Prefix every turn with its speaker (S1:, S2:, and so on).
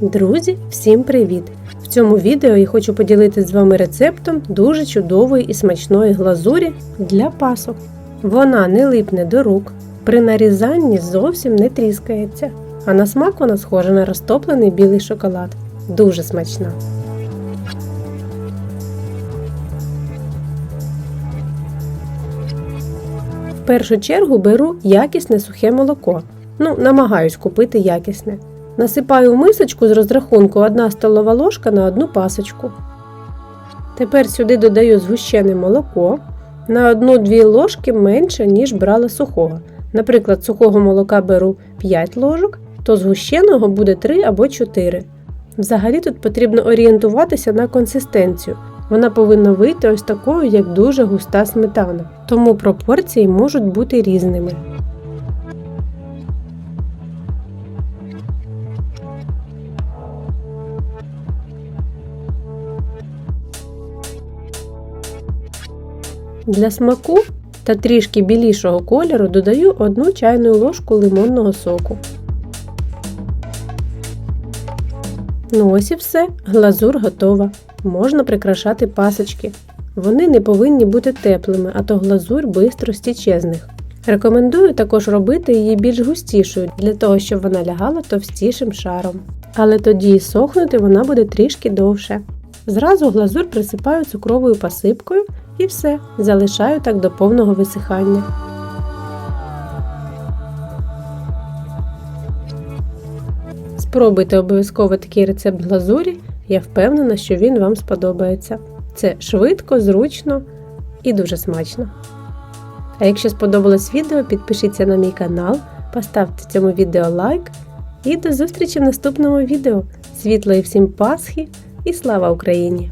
S1: Друзі, всім привіт! В цьому відео я хочу поділитися з вами рецептом дуже чудової і смачної глазурі для пасок. Вона не липне до рук, при нарізанні зовсім не тріскається, а на смак вона схожа на розтоплений білий шоколад. Дуже смачна. В першу чергу беру якісне сухе молоко. Ну, намагаюсь купити якісне. Насипаю в мисочку з розрахунку 1 столова ложка на одну пасочку. Тепер сюди додаю згущене молоко на 1-2 ложки менше, ніж брала сухого. Наприклад, сухого молока беру 5 ложок, то згущеного буде 3 або 4. Взагалі тут потрібно орієнтуватися на консистенцію. Вона повинна вийти ось такою, як дуже густа сметана, тому пропорції можуть бути різними. Для смаку та трішки білішого кольору додаю 1 чайну ложку лимонного соку. Ну ось і все, глазур готова. Можна прикрашати пасочки. Вони не повинні бути теплими, а то глазурь бистро стіче з них. Рекомендую також робити її більш густішою, для того, щоб вона лягала товстішим шаром. Але тоді і сохнути вона буде трішки довше. Зразу глазур присипаю цукровою посипкою і все, залишаю так до повного висихання. Спробуйте обов'язково такий рецепт глазурі, я впевнена, що він вам сподобається. Це швидко, зручно і дуже смачно. А якщо сподобалось відео, підпишіться на мій канал, поставте цьому відео лайк і до зустрічі в наступному відео. Світлої всім Пасхи і слава Україні!